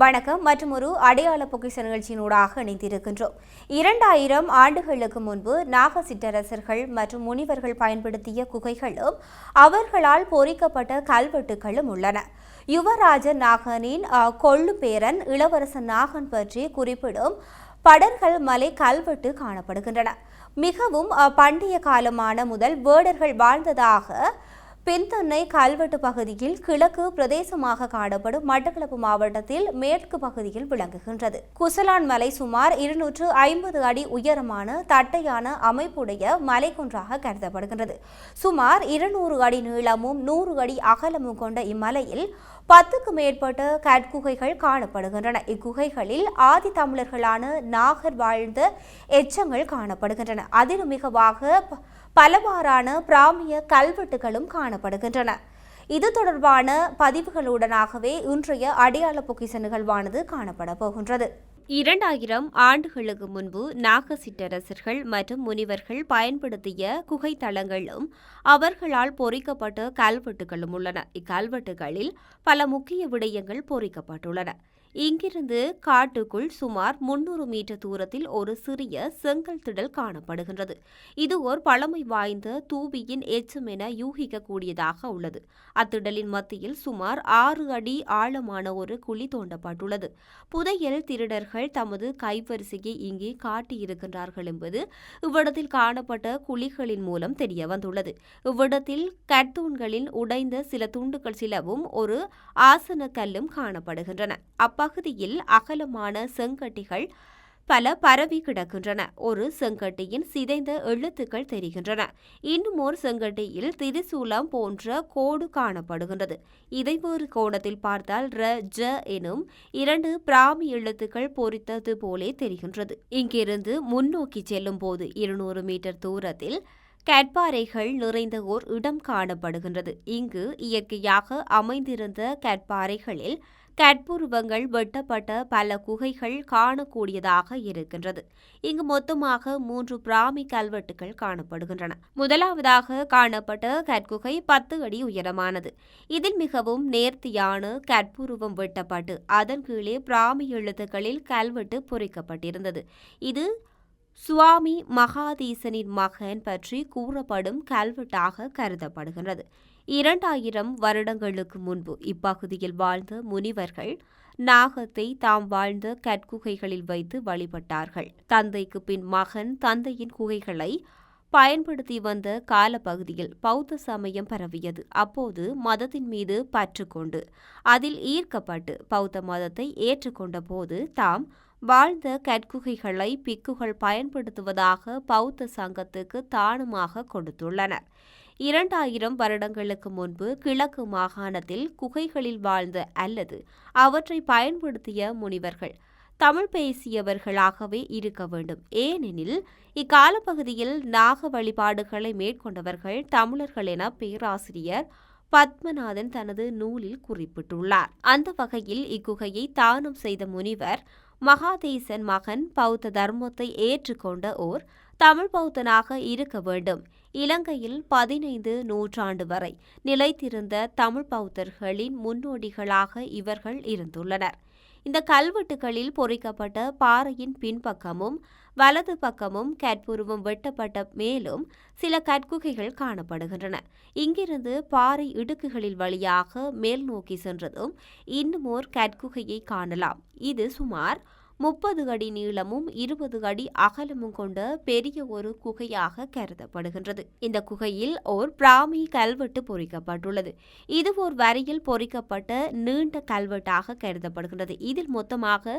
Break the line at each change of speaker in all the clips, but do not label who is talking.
வணக்கம் மற்றும் ஒரு அடையாள பொக்கிஷ நிகழ்ச்சியினூடாக இணைந்திருக்கின்றோம். இரண்டாயிரம் ஆண்டுகளுக்கு முன்பு நாக சிற்றரசர்கள் மற்றும் முனிவர்கள் பயன்படுத்திய குகைகளும் அவர்களால் பொறிக்கப்பட்ட கல்வெட்டுகளும் உள்ளன. யுவராஜ நாகனின் கொள்ளு பேரன் இளவரசன் நாகன் பற்றி குறிப்பிடும் படர்கள் மலை கல்வெட்டு காணப்படுகின்றன. மிகவும் பண்டைய காலமான முதல் வேடர்கள் வாழ்ந்ததாக பின்தன்னை கல்வெட்டு பகுதியில் கிழக்கு பிரதேசமாக காணப்படும் மட்டக்களப்பு மாவட்டத்தில் மேற்கு பகுதியில் விளங்குகின்றது. குசலான் மலை சுமார் இருநூற்று ஐம்பது அடி உயரமான தட்டையான அமைப்புடைய மலைக்குன்றாக கருதப்படுகின்றது. சுமார் இருநூறு அடி நீளமும் நூறு அடி அகலமும் கொண்ட இம்மலையில் பத்துக்கு மேற்பட்ட கற்குகைகள் காணப்படுகின்றன. இக்குகைகளில் ஆதி தமிழர்களான நாகர் வாழ்ந்த எச்சங்கள் காணப்படுகின்றன. அதிலும் மிகவாக பலவாறான பிராமிய கல்வெட்டுகளும் காணப்படுகின்றன. இது தொடர்பான பதிவுகளுடனாகவே இன்றைய அடையாள பொக்கிச நிகழ்வானது காணப்பட போகின்றது. இரண்டாயிரம் ஆண்டுகளுக்கு முன்பு நாக சிற்றரசர்கள் மற்றும் முனிவர்கள் பயன்படுத்திய குகை தளங்களும் அவர்களால் பொறிக்கப்பட்ட கல்வெட்டுகளும் உள்ளன. இக்கல்வெட்டுகளில் பல முக்கிய விடயங்கள் பொறிக்கப்பட்டுள்ளன. இங்கிருந்து காட்டுக்குள் சுமார் முன்னூறு மீட்டர் தூரத்தில் ஒரு சிறிய செங்கல் திடல் காணப்படுகின்றது. இது ஓர் பழமை வாய்ந்த தூபியின் எச்சம் என யூகிக்கக்கூடியதாக உள்ளது. அத்திடலின் மத்தியில் சுமார் ஆறு அடி ஆழமான ஒரு குழி தோண்டப்பட்டுள்ளது. புதையல் திருடர்கள் தமது கைவரிசையை இங்கே காட்டியிருக்கின்றார்கள் என்பது இவ்விடத்தில் காணப்பட்ட குழிகளின் மூலம் தெரிய வந்துள்ளது இவ்விடத்தில் கர்த்தூன்களில் உடைந்த சில துண்டுகள் சிலவும் ஒரு ஆசன கல்லும் காணப்படுகின்றன அப்பகுதியில் அகலமான செங்கட்டிகள் பல பரவி கிடக்கின்றன. ஒரு செங்கட்டியின் சிதைந்த எழுத்துக்கள் தெரிகின்றன. இன்னும் ஒரு செங்கட்டியில் திரிசூலம் போன்ற கோடு காணப்படுகின்றது. இதை வேறு கோணத்தில் பார்த்தால் ர ஜ எனும் இரண்டு பிராமி எழுத்துக்கள் பொறித்தது போலே தெரிகின்றது. இங்கிருந்து முன்னோக்கி செல்லும் போது இருநூறு மீட்டர் தூரத்தில் கட்பாறைகள் நிறைந்த ஓர் இடம் காணப்படுகின்றது. இங்கு இயற்கையாக அமைந்திருந்த கட்பாறைகளில் கட்புருவங்கள் வெட்டப்பட்ட பல குகைகள் காணக்கூடியதாக இருக்கின்றது. இங்கு மொத்தமாக மூன்று பிராமி கல்வெட்டுகள் காணப்படுகின்றன. முதலாவதாக காணப்பட்ட கற்குகை பத்து அடி உயரமானது. இதில் மிகவும் நேர்த்தியான கற்புருவம் வெட்டப்பட்டு அதன் கீழே பிராமி எழுத்துக்களில் கல்வெட்டு பொறிக்கப்பட்டிருந்தது. இது சுவாமி மகாதீசனின் மகன் பற்றி கூறப்படும் கல்வெட்டாக கருதப்படுகின்றது. இரண்டாயிரம் வருடங்களுக்கு முன்பு இப்பகுதியில் வாழ்ந்த முனிவர்கள் நாகத்தை தாம் வாழ்ந்த கற்குகைகளில் வைத்து வழிபட்டார்கள். தந்தைக்கு பின் மகன் தந்தையின் குகைகளை பயன்படுத்தி வந்த காலப்பகுதியில் பௌத்த சமயம் பரவியது. அப்போது மதத்தின் மீது பற்று கொண்டு அதில் ஈர்க்கப்பட்டு பௌத்த மதத்தை ஏற்றுக்கொண்ட போது தாம் வாழ்ந்த கற்குகைகளை பிக்குகள் பயன்படுத்துவதாக பௌத்த சங்கத்துக்கு தானுமாக கொடுத்துள்ளனர். இரண்டாயிரம் வருடங்களுக்கு முன்பு கிழக்கு மாகாணத்தில் குகைகளில் வாழ்ந்த அல்லது அவற்றை பயன்படுத்திய முனிவர்கள் தமிழ் பேசியவர்களாகவே இருக்க வேண்டும். ஏனெனில் இக்கால பகுதியில் நாக வழிபாடுகளை மேற்கொண்டவர்கள் தமிழர்கள் என பேராசிரியர் பத்மநாதன் தனது நூலில் குறிப்பிட்டுள்ளார். அந்த வகையில் இக்குகையை தானம் செய்த முனிவர் மகாதேசன் மகன் பௌத்த தர்மத்தை ஏற்றுக்கொண்ட ஓர் தமிழ் பௌத்தனாக இருக்க வேண்டும். இலங்கையில் பதினைந்து நூற்றாண்டு வரை நிலைத்திருந்த தமிழ் பௌத்தர்களின் முன்னோடிகளாக இவர்கள் இருந்துள்ளனர். இந்த கல்வெட்டுகளில் பொறிக்கப்பட்ட பாறையின் பின்பக்கமும் வலது பக்கமும் கற்புருவம் வெட்டப்பட்ட மேலும் சில கற்குகைகள் காணப்படுகின்றன. இங்கிருந்து பாறை இடுக்குகளில் வழியாக மேல் நோக்கி சென்றதும் இன்னுமோர் கற்குகையை காணலாம். இது சுமார் முப்பது அடி நீளமும் இருபது அடி அகலமும் கொண்ட பெரிய ஒரு குகையாக கருதப்படுகின்றது. இந்த குகையில் ஓர் பிராமி கல்வெட்டு பொறிக்கப்பட்டுள்ளது. இது ஓர் வரியில் பொறிக்கப்பட்ட நீண்ட கல்வெட்டாக கருதப்படுகின்றது. இதில் மொத்தமாக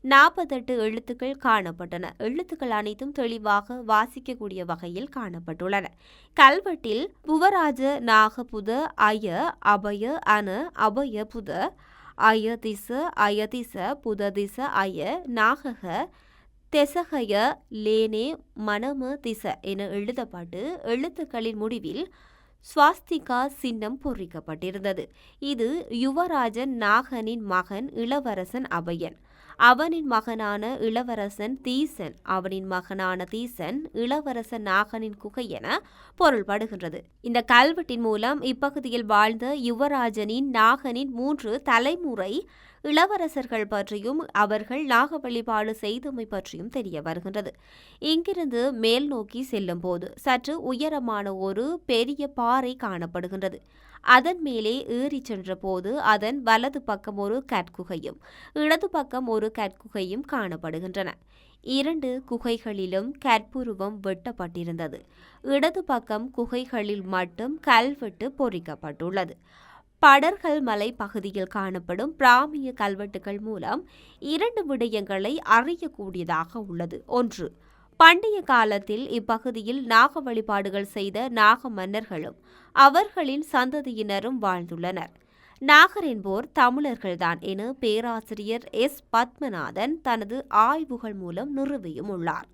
நாற்பத்தெட்டு எழுத்துக்கள் காணப்பட்டன. எழுத்துக்கள் அனைத்தும் தெளிவாக வாசிக்கக்கூடிய வகையில் காணப்பட்டுள்ளன. கல்வெட்டில் புவராஜ நாகபுத அய அபய அன அபய புத அயதிச அயதிச புததிச அய நாகக தெசகய லேனே மனம திச என எழுதப்பட்டு எழுத்துக்களின் முடிவில் ஸ்வாஸ்திகா சின்னம் பொறிக்கப்பட்டிருந்தது. இது யுவராஜன் நாகனின் மகன் இளவரசன் அபயன். அவனின் மகனான இளவரசன் தீசன் அவனின் மகனான தீசன் இளவரசன் நாகனின் குகை என பொருள்படுகின்றது. இந்த கல்வெட்டின் மூலம் இப்பகுதியில் வாழ்ந்த யுவராஜனின் நாகனின் மூன்று தலைமுறை இளவரசர்கள் பற்றியும் அவர்கள் நாக வழிபாடு செய்தமை பற்றியும் தெரிய வருகின்றது. இங்கிருந்து மேல் நோக்கி செல்லும் போது சற்று உயரமான ஒரு பெரிய பாறை காணப்படுகின்றது. அதன் மேலே ஏறிச் சென்றபோது அதன் வலது பக்கம் ஒரு கற்குகையும் இடது பக்கம் ஒரு கற்குகையும் காணப்படுகின்றன. இரண்டு குகைகளிலும் கற்புருவம் வெட்டப்பட்டிருந்தது. இடது பக்கம் குகைகளில் மட்டும் கல்வெட்டு பொறிக்கப்பட்டுள்ளது. படர்கள் மலை பகுதியில் காணப்படும் பிராமிய கல்வெட்டுகள் மூலம் இரண்டு விடயங்களை அறியக்கூடியதாக உள்ளது. ஒன்று பண்டைய காலத்தில் இப்பகுதியில் நாக வழிபாடுகள் செய்த நாக மன்னர்களும் அவர்களின் சந்ததியினரும் வாழ்ந்துள்ளனர். நாகர் என்போர் தமிழர்கள்தான் என பேராசிரியர் எஸ் பத்மநாதன் தனது ஆய்வுகள் மூலம் நிறுவியும் உள்ளார்.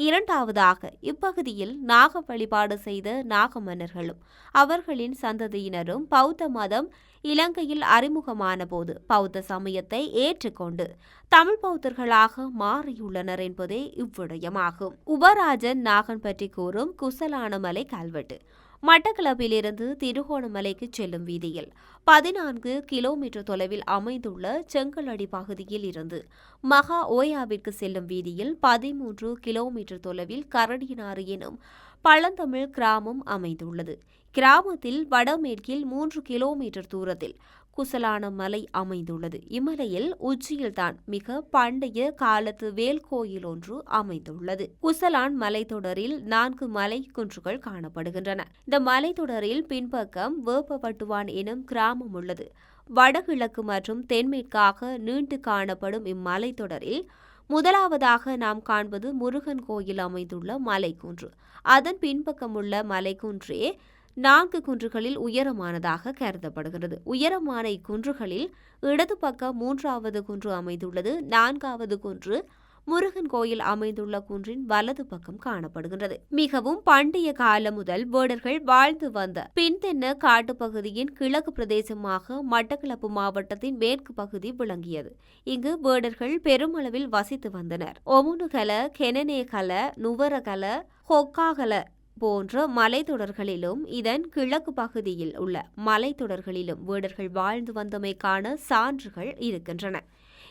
இரண்டாவதாக இப்பகுதியில் நாக வழிபாடு செய்த நாக மன்னர்களும் அவர்களின் சந்ததியினரும் பௌத்த மதம் இலங்கையில் அறிமுகமான போது பௌத்த சமயத்தை ஏற்றுக்கொண்டு தமிழ் பௌத்தர்களாக மாறியுள்ளனர் என்பதே இவ்விடயமாகும். உபராஜன் நாகன் பற்றி கூறும் குசலானமலை கல்வெட்டு மட்டக்களப்பிலிருந்து திருகோணமலைக்கு செல்லும் வீதியில் பதினான்கு கிலோமீட்டர் தொலைவில் அமைந்துள்ள செங்கலடி பகுதியில் இருந்து மகா ஓயாவிற்கு செல்லும் வீதியில் பதிமூன்று கிலோமீட்டர் தொலைவில் கரடினாறு எனும் பழந்தமிழ் கிராமம் அமைந்துள்ளது. கிராமத்தில் வடமேற்கில் மூன்று கிலோமீட்டர் தூரத்தில் குசலான மலை அமைந்துள்ளது. இம்மலையில் உச்சியில்தான் மிக பண்டைய காலத்து வேல் கோயில் ஒன்று அமைந்துள்ளது. குசலான் மலைத்தொடரில் நான்கு மலை குன்றுகள் காணப்படுகின்றன. இந்த மலைத்தொடரில் பின்பக்கம் வேப்பவட்டுவான் எனும் கிராமம் உள்ளது. வடகிழக்கு மற்றும் தென்மேற்காக நீண்டு காணப்படும் இம்மலைத்தொடரில் முதலாவதாக நாம் காண்பது முருகன் கோயில் அமைந்துள்ள மலைக்குன்று. அதன் பின்பக்கம் உள்ள மலைக்குன்றே நான்கு குன்றுகளில் உயரமானதாக கருதப்படுகிறது. உயரமான இக்குன்றுகளில் இடது பக்கம் மூன்றாவது குன்று அமைந்துள்ளது. நான்காவது குன்று முருகன் கோயில் அமைந்துள்ள குன்றின் வலது பக்கம் காணப்படுகின்றது. மிகவும் பண்டைய காலம் முதல் வேடர்கள் வாழ்ந்து வந்த பின்தென்ன காட்டுப்பகுதியின் கிழக்கு பிரதேசமாக மட்டக்களப்பு மாவட்டத்தின் மேற்கு பகுதி விளங்கியது. இங்கு வேடர்கள் பெருமளவில் வசித்து வந்தனர். ஒமுனுகல கெனனேகல நுவரகல ஹொக்காகல போன்ற மலைத்தொடர்களிலும் இதன் கிழக்கு பகுதியில் உள்ள மலைத்தொடர்களிலும் வேடர்கள் வாழ்ந்து வந்தமைக்கான சான்றுகள் இருக்கின்றன.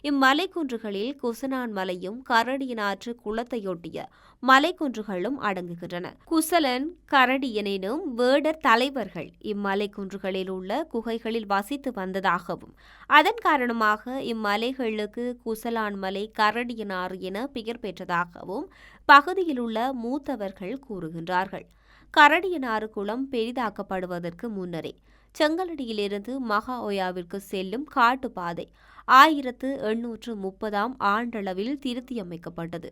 இம்மலைக்குன்றுகளில் குசனான் மலையும் கரடியனாற்று குளத்தையொட்டிய மலைக்குன்றுகளும் அடங்குகின்றன. குசலன் கரடியனும் வேடர் தலைவர்கள் இம்மலைக்குன்றுகளில் உள்ள குகைகளில் வசித்து வந்ததாகவும் அதன் காரணமாக இம்மலைகளுக்கு குசலான் மலை கரடியனாறு என பெயர் பெற்றதாகவும் பகுதியில் உள்ள மூத்தவர்கள் கூறுகின்றார்கள். கரடியனாறு குளம் பெரிதாக்கப்படுவதற்கு முன்னரே செங்கலடியிலிருந்து மகா ஒயாவிற்கு செல்லும் காட்டுப்பாதை ஆயிரத்து எண்ணூற்று முப்பதாம் ஆண்டளவில் திருத்தியமைக்கப்பட்டது.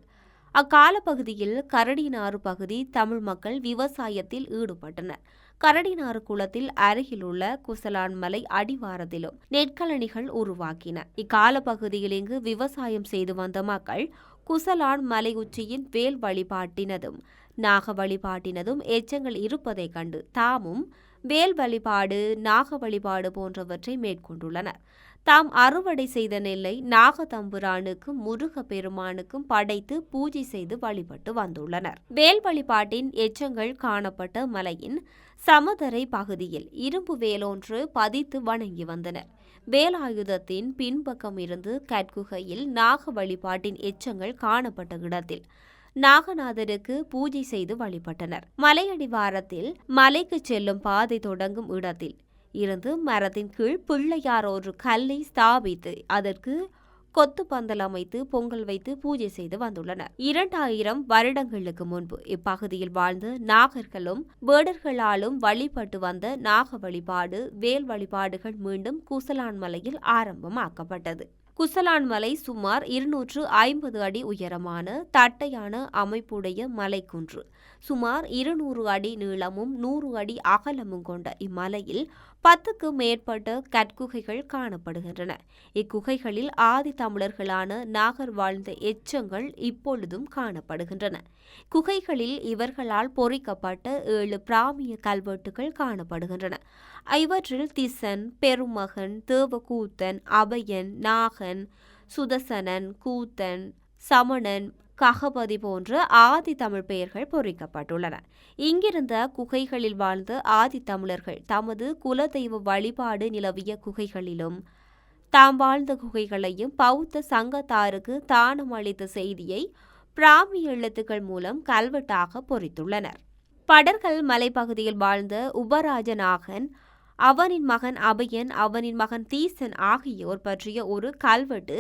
அக்காலப்பகுதியில் கரடினாறு பகுதி தமிழ் மக்கள் விவசாயத்தில் ஈடுபட்டனர். கரடினாறு குளத்தில் அருகிலுள்ள குசலான் மலை அடிவாரத்திலும் நெற்களணிகள் உருவாக்கின. இக்கால பகுதியில் இங்கு விவசாயம் செய்து வந்த மக்கள் குசலான் மலை உச்சியின் வேல் வழிபாட்டினதும் நாக வழிபாட்டினதும் எச்சங்கள் இருப்பதைக் கண்டு தாமும் வேல் வழிபாடு நாக வழிபாடு போன்றவற்றை மேற்கொண்டுள்ளனர். தாம் அறுவடை செய்த நெல்லை நாகதம்புரானுக்கும் முருக பெருமானுக்கும் படைத்து பூஜை செய்து வழிபட்டு வந்துள்ளனர். வேல் வழிபாட்டின் எச்சங்கள் காணப்பட்ட மலையின் சமதரை பகுதியில் இரும்பு வேலொன்று பதித்து வணங்கி வந்தனர் வேலாயுதத்தின் பின்பக்கம் இருந்து கற்குகையில் நாக வழிபாட்டின் எச்சங்கள் காணப்பட்ட இடத்தில் நாகநாதருக்கு பூஜை செய்து வழிபட்டனர். மலையடிவாரத்தில் மலைக்கு செல்லும் பாதை தொடங்கும் இடத்தில் இருந்து மரத்தின் கீழ் பிள்ளையார் ஒரு கல்லை ஸ்தாபித்து அதற்கு கொத்து பந்தல் அமைத்து பொங்கல் வைத்து பூஜை செய்து வந்துள்ளனர். இரண்டாயிரம் வருடங்களுக்கு முன்பு இப்பகுதியில் வாழ்ந்த நாகர்களும் வேடர்களாலும் வழிபட்டு வந்த நாக வழிபாடு வேல் வழிபாடுகள் மீண்டும் குசலான் மலையில் ஆரம்பமாக்கப்பட்டது. குசலான் மலை சுமார் இருநூற்று ஐம்பது அடி உயரமான தட்டையான அமைப்புடைய மலைக்குன்று. சுமார் இருநூறு அடி நீளமும் நூறு அடி அகலமும் கொண்ட இம்மலையில் பத்துக்கு மேற்பட்ட கற்குகைகள் காணப்படுகின்றன. இக்குகைகளில் ஆதி தமிழர்களான நாகர் வாழ்ந்த எச்சங்கள் இப்பொழுதும் காணப்படுகின்றன. குகைகளில் இவர்களால் பொறிக்கப்பட்ட ஏழு பிராமிய கல்வெட்டுகள் காணப்படுகின்றன. இவற்றில் திசன் பெருமகன் தேவகூத்தன் அபயன் நாகன் சுதசனன் கூத்தன் சமணன் ககபதி போன்ற ஆதி தமிழ் பெயர்கள் பொறிக்கப்பட்டுள்ளன. இங்கிருந்த குகைகளில் வாழ்ந்த ஆதி தமிழர்கள் தமது குலதெய்வ வழிபாடு நிலவிய குகைகளிலும் தாம் வாழ்ந்த குகைகளையும் பௌத்த சங்கத்தாருக்கு தானம் அளித்த செய்தியை பிராமி எழுத்துக்கள் மூலம் கல்வெட்டாக பொறித்துள்ளனர். படர்கள் மலைப்பகுதியில் வாழ்ந்த உபராஜநாகன் அவனின் மகன் அபயன் அவனின் மகன் தீசன் ஆகியோர் பற்றிய ஒரு கல்வெட்டு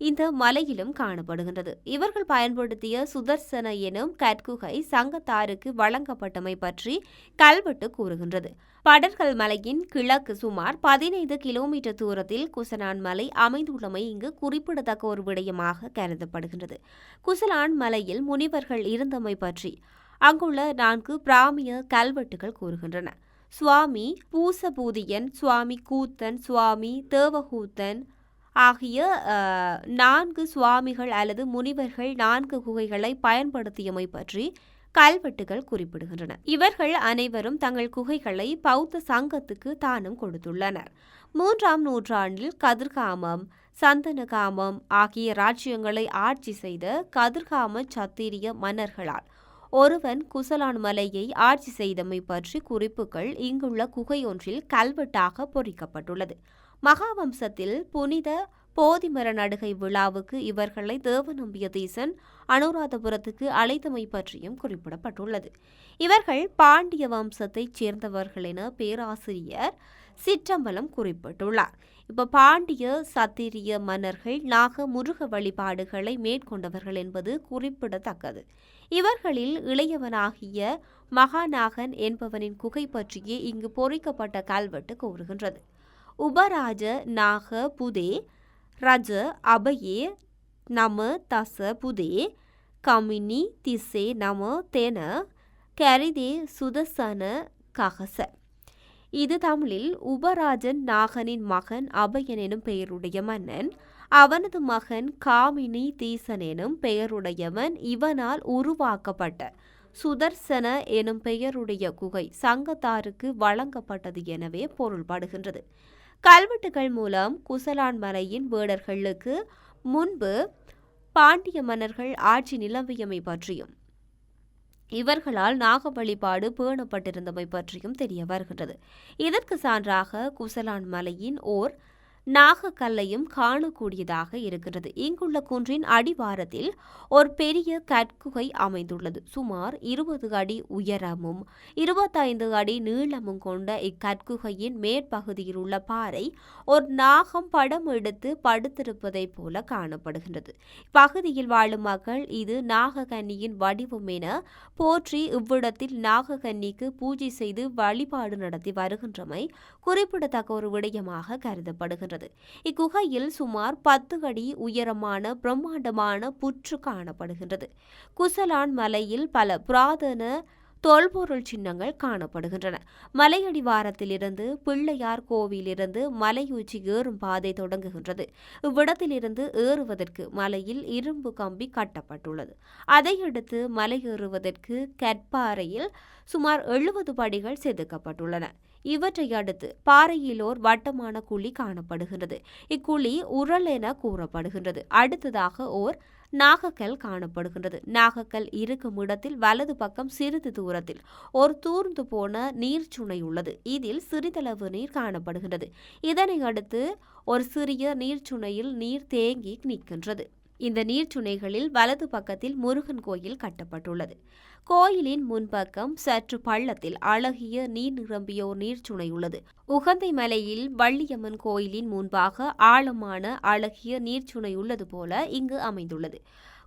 இந்த மலையிலும் காணப்படுகின்றது. இவர்கள் பயன்படுத்திய சுதர்சன எனும் கற்குகை சங்கத்தாருக்கு வழங்கப்பட்டமை பற்றி கல்வெட்டு கூறுகின்றது. படர்கள் மலையின் கிழக்கு சுமார் பதினைந்து கிலோமீட்டர் தூரத்தில் குசலான் மலை அமைந்துள்ளமை இங்கு குறிப்பிடத்தக்க ஒரு விடயமாக கருதப்படுகின்றது. குசலான் மலையில் முனிவர்கள் இருந்தமை பற்றி அங்குள்ள நான்கு பிராமிய கல்வெட்டுகள் கூறுகின்றன. சுவாமி பூசபூதியன் சுவாமி கூத்தன் சுவாமி தேவகூத்தன் ஆகிய நான்கு சுவாமிகள் அல்லது முனிவர்கள் நான்கு குகைகளை பயன்படுத்தியமை பற்றி கல்வெட்டுகள் குறிப்பிடுகின்றன. இவர்கள் அனைவரும் தங்கள் குகைகளை பௌத்த சங்கத்துக்கு தானம் கொடுத்துள்ளனர். மூன்றாம் நூற்றாண்டில் கதிர்காமம் சந்தனகாமம் ஆகிய ராஜ்யங்களை ஆட்சி செய்த கதிர்காம சத்திரிய மன்னர்களால் ஒருவன் குசலான் மலையை ஆட்சி செய்தமை பற்றி குறிப்புகள் இங்குள்ள குகையொன்றில் கல்வெட்டாக பொறிக்கப்பட்டுள்ளது. மகாவம்சத்தில் புனித போதிமர நடுகை விழாவுக்கு இவர்களை தேவநம்பிய தீசன் அனுராதபுரத்துக்கு அழைத்தமை பற்றியும் குறிப்பிடப்பட்டுள்ளது. இவர்கள் பாண்டிய வம்சத்தைச் சேர்ந்தவர்கள் என பேராசிரியர் சிற்றம்பலம் குறிப்பிட்டுள்ளார். இப்போ பாண்டிய சத்திரிய மன்னர்கள் நாக முருக வழிபாடுகளை மேற்கொண்டவர்கள் என்பது குறிப்பிடத்தக்கது. இவர்களில் இளையவனாகிய மகாநாகன் என்பவனின் குகை பற்றியே இங்கு பொறிக்கப்பட்ட கல்வெட்டு கூறுகின்றது. உபராஜ நாக புதே ரஜ அபயே நம தச புதே கமினி திசே நம தென கரிதே சுதசன ககச. இது தமிழில் உபராஜன் நாகனின் மகன் அபயன் எனும் பெயருடைய மன்னன் அவனது மகன் காமினி தீசன் எனும் பெயருடையவன் இவனால் உருவாக்கப்பட்ட சுதர்சன எனும் பெயருடைய குகை சங்கத்தாருக்கு வழங்கப்பட்டது எனவே பொருள்படுகின்றது. கல்வெட்டுகள் மூலம் குசலான் மலையின் வேடர்களுக்கு முன்பு பாண்டிய மன்னர்கள் ஆட்சி நிலவியமை பற்றியும் இவர்களால் நாக வழிபாடு பேணப்பட்டிருந்தமை பற்றியும் தெரிய வருகின்றது. இதற்கு சான்றாக குசலான் மலையின் ஓர் நாகக்கல்லையும் காணக்கூடியதாக இருக்கிறது. இங்குள்ள குன்றின் அடிவாரத்தில் ஒரு பெரிய கற்குகை அமைந்துள்ளது. சுமார் இருபது அடி உயரமும் இருபத்தைந்து அடி நீளமும் கொண்ட இக்கற்குகையின் மேற்பகுதியில் உள்ள பாறை ஒரு நாகம் படம் எடுத்து படுத்திருப்பதைப் போல காணப்படுகின்றது. பகுதியில் வாழும் மக்கள் இது நாககன்னியின் வடிவம் என போற்றி இவ்விடத்தில் நாககன்னிக்கு பூஜை செய்து வழிபாடு நடத்தி வருகின்றமை குறிப்பிடத்தக்க ஒரு விடயமாக கருதப்படுகின்றது இக்குகையில் சுமார் பத்து அடி உயரமான பிரம்மாண்டமான புற்று காணப்படுகின்றது. குசலான் மலையில் பல புராதன தொல்பொருள் சின்னங்கள் காணப்படுகின்றன. மலையடிவாரத்திலிருந்து பிள்ளையார் கோவிலிருந்து மலையுச்சி ஏறும் பாதை தொடங்குகின்றது. இவ்விடத்திலிருந்து ஏறுவதற்கு மலையில் இரும்பு கம்பி கட்டப்பட்டுள்ளது. அதையடுத்து மலை ஏறுவதற்கு கற்பாறையில் சுமார் எழுபது படிகள் செதுக்கப்பட்டுள்ளன. இவற்றை அடுத்து பாறையில் ஓர் வட்டமான குழி காணப்படுகின்றது. இக்குழி உரல் என கூறப்படுகின்றது. அடுத்ததாக ஓர் நாகக்கல் காணப்படுகின்றது. நாகக்கல் இருக்கும் இடத்தில் வலது பக்கம் சிறிது தூரத்தில் ஒரு தூர்ந்து போன நீர்ச்சுனை உள்ளது. இதில் சிறிதளவு நீர் காணப்படுகின்றது. இதனை அடுத்து ஒரு சிறிய நீர்ச்சுனையில் நீர் தேங்கி நிற்கின்றது. இந்த நீர்ச்சுனைகளில் வலது பக்கத்தில் முருகன் கோயில் கட்டப்பட்டுள்ளது. கோயிலின் முன்பக்கம் சற்று பள்ளத்தில் அழகிய நீர் நிரம்பிய ஒரு நீர்ச்சுனை உள்ளது. உகந்தை மலையில் வள்ளியம்மன் கோயிலின் முன்பாக ஆழமான அழகிய நீர்ச்சுனை உள்ளது போல இங்கு அமைந்துள்ளது.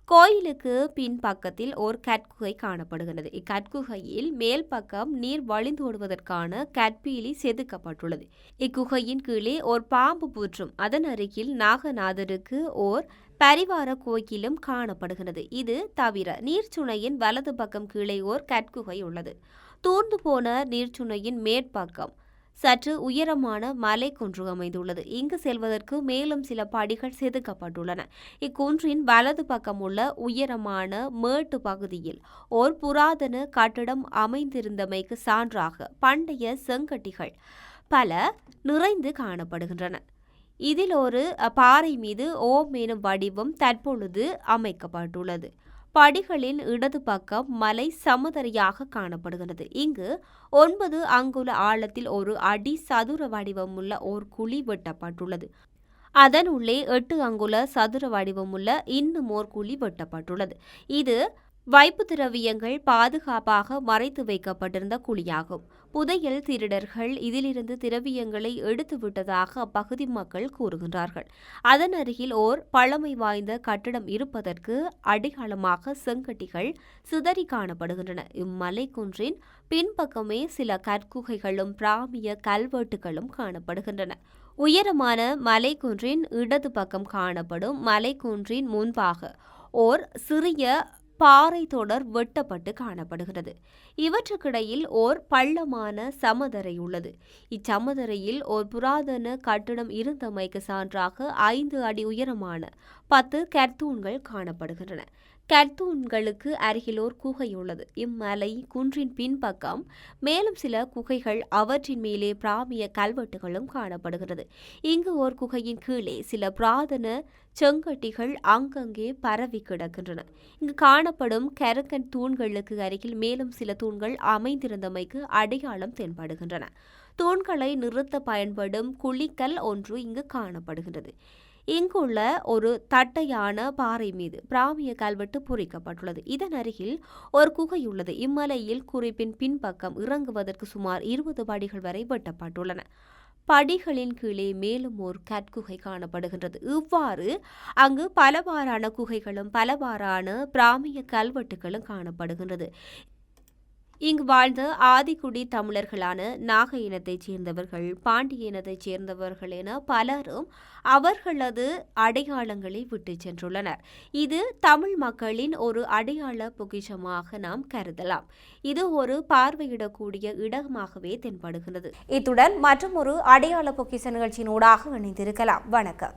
கோயிலுக்கு பின்பக்கத்தில் ஓர் கற்குகை காணப்படுகிறது இக்கற்குகையில் மேல் பக்கம் நீர் வழிந்தோடுவதற்கான கற்பீலி செதுக்கப்பட்டுள்ளது. இக்குகையின் கீழே ஓர் பாம்பு புற்றும். அதன் அருகில் நாகநாதருக்கு ஓர் பரிவார கோயிலும் காணப்படுகிறது. இது தவிர நீர்ச்சுனையின் வலது பக்கம் கீழே ஓர் கற்குகை உள்ளது. தூர்ந்து போன நீர்ச்சுனையின் மேற்பக்கம் சற்று உயரமான மலை குன்று அமைந்துள்ளது. இங்கு செல்வதற்கு மேலும் சில படிகள் செதுக்கப்பட்டுள்ளன. இக்குன்றின் வலது பக்கம் உள்ள உயரமான மேட்டு பகுதியில் ஓர் புராதன கட்டிடம் அமைந்திருந்தமைக்கு சான்றாக பண்டைய செங்கட்டிகள் பல நிறைந்து காணப்படுகின்றன. இதில் ஒரு பாறை மீது ஓம் எனும் வடிவம் தற்பொழுது அமைக்கப்பட்டுள்ளது. படிகளின் இடது பக்கம் மலை சமதரையாக காணப்படுகிறது. இங்கு ஒன்பது அங்குல ஆழத்தில் ஒரு அடி சதுர வடிவமுள்ள ஓர் குழி வெட்டப்பட்டுள்ளது. அதன் உள்ளே எட்டு அங்குல சதுர வடிவமுள்ள இன்னும் ஓர் குழி வெட்டப்பட்டுள்ளது. இது வைப்பு திரவியங்கள் பாதுகாப்பாக மறைத்து வைக்கப்பட்டிருந்த குழியாகும். புதையல் திருடர்கள் இதிலிருந்து திரவியங்களை எடுத்து விட்டதாக அப்பகுதி மக்கள் கூறுகின்றார்கள். அதன் அருகில் ஓர் பழமை வாய்ந்த கட்டிடம் இருப்பதற்கு அடையாளமாக செங்கட்டிகள் சிதறி காணப்படுகின்றன. இம்மலை குன்றின் பின்பக்கமே சில கற்குகைகளும் பிராமிய கல்வெட்டுகளும் காணப்படுகின்றன. உயரமான மலைக்குன்றின் இடது பக்கம் காணப்படும் மலைக்குன்றின் முன்பாக ஓர் சிறிய பாறை தொடர் வெட்டப்பட்டு காணப்படுகிறது. இவற்றுக்கிடையில் ஓர் பள்ளமான சமதரை உள்ளது. இச்சமதரையில் ஓர் புராதன கட்டிடம் இருந்தமைக்கு சான்றாக ஐந்து அடி உயரமான பத்து கர்த்தூன்கள் காணப்படுகின்றன. கர்த்தூன்களுக்கு அருகிலோர் குகையுள்ளது. இம்மலை குன்றின் பின்பக்கம் மேலும் சில குகைகள் அவற்றின் மேலே பிராமிய கல்வெட்டுகளும் காணப்படுகிறது. இங்கு ஓர் குகையின் கீழே சில புராதன செங்கட்டிகள் அங்கங்கே பரவி கிடக்கின்றன. இங்கு காணப்படும் கரக்கன் தூண்களுக்கு அருகில் மேலும் சில தூண்கள் அமைந்திருந்தமைக்கு அடையாளம் தென்படுகின்றன. தூண்களை நிறுத்த பயன்படும் குழிக்கல் ஒன்று இங்கு காணப்படுகின்றது. இங்குள்ள ஒரு தட்டையான பாறை மீது பிராமிய கல்வெட்டு பொறிக்கப்பட்டுள்ளது இதன் அருகில் ஒரு குகை உள்ளது. இம்மலையில் குறிப்பின் பின்பக்கம் இறங்குவதற்கு சுமார் இருபது படிகள் வரை வெட்டப்பட்டுள்ளன. படிகளின் கீழே மேலும் ஒரு கற்குகை காணப்படுகின்றது. இவ்வாறு அங்கு பலவாறான குகைகளும் பலவாறான பிராமிய கல்வெட்டுகளும் காணப்படுகின்றது. இங்கு வாழ்ந்த ஆதிக்குடி தமிழர்களான நாக இனத்தைச் சேர்ந்தவர்கள் பாண்டிய இனத்தைச் சேர்ந்தவர்கள் என பலரும் அவர்களது அடையாளங்களை விட்டு சென்றுள்ளனர். இது தமிழ் மக்களின் ஒரு அடையாள பொக்கிஷமாக நாம் கருதலாம். இது ஒரு பார்வையிடக்கூடிய இடமாகவே தென்படுகிறது இத்துடன் மற்றும் ஒரு அடையாள பொக்கிஷ நிகழ்ச்சியினூடாக இணைந்திருக்கலாம். வணக்கம்.